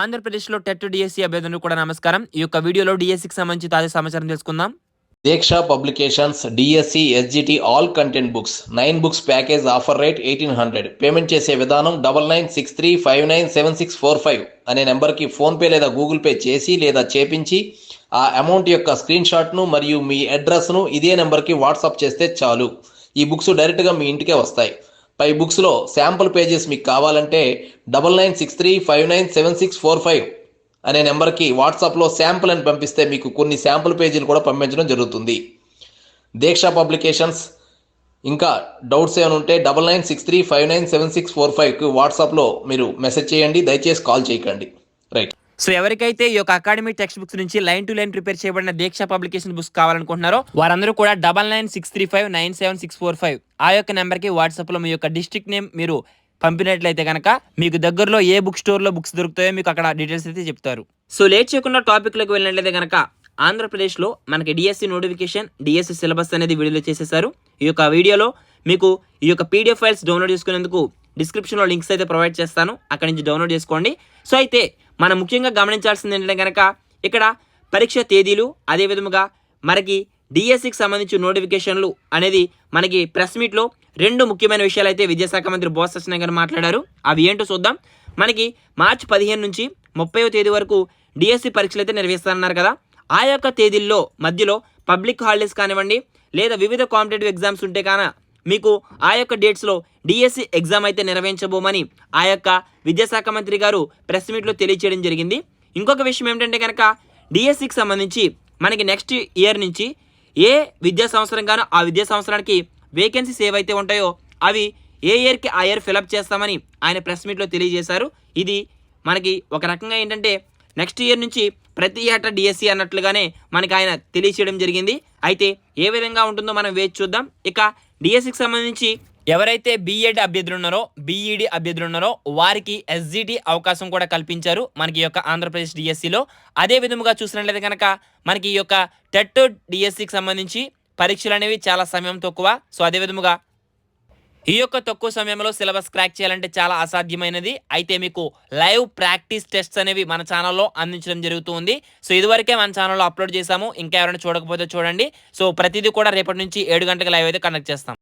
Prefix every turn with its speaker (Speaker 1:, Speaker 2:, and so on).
Speaker 1: ఆంధ్రప్రదేశ్లో TET DSC అభ్యర్థులకు కూడా నమస్కారం. ఈ యొక్క వీడియోలో డిఎస్సికి సంబంధించి తాజా సమాచారం తెలుసుకుందాం.
Speaker 2: Deeksha publications DSC SGT all content books nine books package offer rate eighteen hundred. Payment చేసే విధానం double nine six three five nine seven six four five అనే నెంబర్కి ఫోన్పే లేదా గూగుల్ పే చేసి లేదా చేపించి ఆ అమౌంట్ యొక్క స్క్రీన్ షాట్ను మరియు మీ అడ్రస్ను ఇదే నెంబర్కి వాట్సాప్ చేస్తే చాలు. ఈ బుక్స్ డైరెక్ట్గా మీ ఇంటికే వస్తాయి. పై బుక్స్లో శాంపుల్ పేజెస్ మీకు కావాలంటే double nine six three five nine seven six four five అనే నెంబర్కి వాట్సాప్లో శాంపుల్ అని పంపిస్తే మీకు కొన్ని శాంపుల్ పేజీలు కూడా పంపించడం జరుగుతుంది. దీక్ష పబ్లికేషన్స్ ఇంకా డౌట్స్ ఏమైనా ఉంటే double nine six three five nine seven six four ఫైవ్కి వాట్సాప్లో మీరు మెసేజ్ చేయండి దయచేసి కాల్ చేయకండి.
Speaker 1: సో ఎవరికైతే ఈ యొక్క అకాడమిక్ టెక్స్ట్ బుక్స్ నుంచి లైన్ టు లైన్ ప్రిపేర్ చేయబడిన దీక్ష పబ్లికేషన్ బుక్స్ కావాలనుకుంటున్నారో వారందరూ కూడా double nine six three five nine seven six four five ఆ యొక్క నెంబర్కి వాట్సాప్లో మీ యొక్క డిస్ట్రిక్ట్ నేమ్ మీరు పంపినట్లయితే కనుక మీకు దగ్గరలో ఏ బుక్ స్టోర్లో బుక్స్ దొరుకుతాయో మీకు అక్కడ డీటెయిల్స్ అయితే చెప్తారు. సో లేట్ చేయకుండా టాపిక్లోకి వెళ్ళినట్లయితే కనుక ఆంధ్రప్రదేశ్లో మనకి డిఎస్సి నోటిఫికేషన్ డిఎస్సి సిలబస్ అనేది విడుదల చేసేసారు ఈ యొక్క వీడియోలో మీకు ఈ యొక్క పీడిఎఫ్ ఫైల్స్ డౌన్లోడ్ చేసుకునేందుకు డిస్క్రిప్షన్లో లింక్స్ అయితే ప్రొవైడ్ చేస్తాను. అక్కడి నుంచి డౌన్లోడ్ చేసుకోండి. సో అయితే మనం ముఖ్యంగా గమనించాల్సింది ఏంటంటే కనుక ఇక్కడ పరీక్ష తేదీలు అదే విధముగా మనకి డిఎస్సికి సంబంధించి నోటిఫికేషన్లు అనేది మనకి ప్రెస్ మీట్లో రెండు ముఖ్యమైన విషయాలు అయితే విద్యాశాఖ మంత్రి బోస్ సత్యనారాయణ గారు మాట్లాడారు. అవి ఏంటో చూద్దాం. మనకి మార్చి పదిహేను నుంచి ముప్పైవ తేదీ వరకు డిఎస్సి పరీక్షలు అయితే నిర్వహిస్తారన్నారు కదా. ఆ యొక్క తేదీల్లో మధ్యలో పబ్లిక్ హాలిడేస్ కానివ్వండి లేదా వివిధ కాంపిటేటివ్ ఎగ్జామ్స్ ఉంటే కాన మీకు ఆ యొక్క డేట్స్లో డిఎస్సి ఎగ్జామ్ అయితే నిర్వహించబోమని ఆ యొక్క విద్యాశాఖ మంత్రి గారు ప్రెస్ మీట్లో తెలియచేయడం జరిగింది. ఇంకొక విషయం ఏమిటంటే కనుక డిఎస్సికి సంబంధించి మనకి నెక్స్ట్ ఇయర్ నుంచి ఏ విద్యా సంవత్సరం గానో ఆ విద్యా సంవత్సరానికి వేకెన్సీస్ ఏవైతే ఉంటాయో అవి ఏ ఇయర్కి ఆ ఇయర్ ఫిలప్ చేస్తామని ఆయన ప్రెస్ మీట్లో తెలియజేశారు. ఇది మనకి ఒక రకంగా ఏంటంటే నెక్స్ట్ ఇయర్ నుంచి ప్రతి ఏటా డిఎస్సి అన్నట్లుగానే మనకి ఆయన తెలియచేయడం జరిగింది. అయితే ఏ విధంగా ఉంటుందో మనం వేచి చూద్దాం. ఇక డిఎస్సికి సంబంధించి ఎవరైతే బీఎడ్ అభ్యర్థులు ఉన్నారో బీఈడి అభ్యర్థులు ఉన్నారో వారికి ఎస్జిటి అవకాశం కూడా కల్పించారు మనకి ఈ యొక్క ఆంధ్రప్రదేశ్ డిఎస్సిలో అదే విధముగా చూసినట్లయితే కనుక మనకి ఈ యొక్క టెట్ డిఎస్సికి సంబంధించి పరీక్షలు అనేవి చాలా సమయం తక్కువ. సో అదే విధముగా ఈ యొక్క తక్కువ సమయంలో సిలబస్ క్రాక్ చేయాలంటే చాలా అసాధ్యమైనది. అయితే మీకు లైవ్ ప్రాక్టీస్ టెస్ట్స్ అనేవి మన ఛానల్లో అందించడం జరుగుతుంది. సో ఇదివరకే మన ఛానల్లో అప్లోడ్ చేశాము. ఇంకా ఎవరైనా చూడకపోతే చూడండి. సో ప్రతిదీ కూడా రేపటి నుంచి ఏడు గంటలకు లైవ్ అయితే కండక్ట్ చేస్తాం.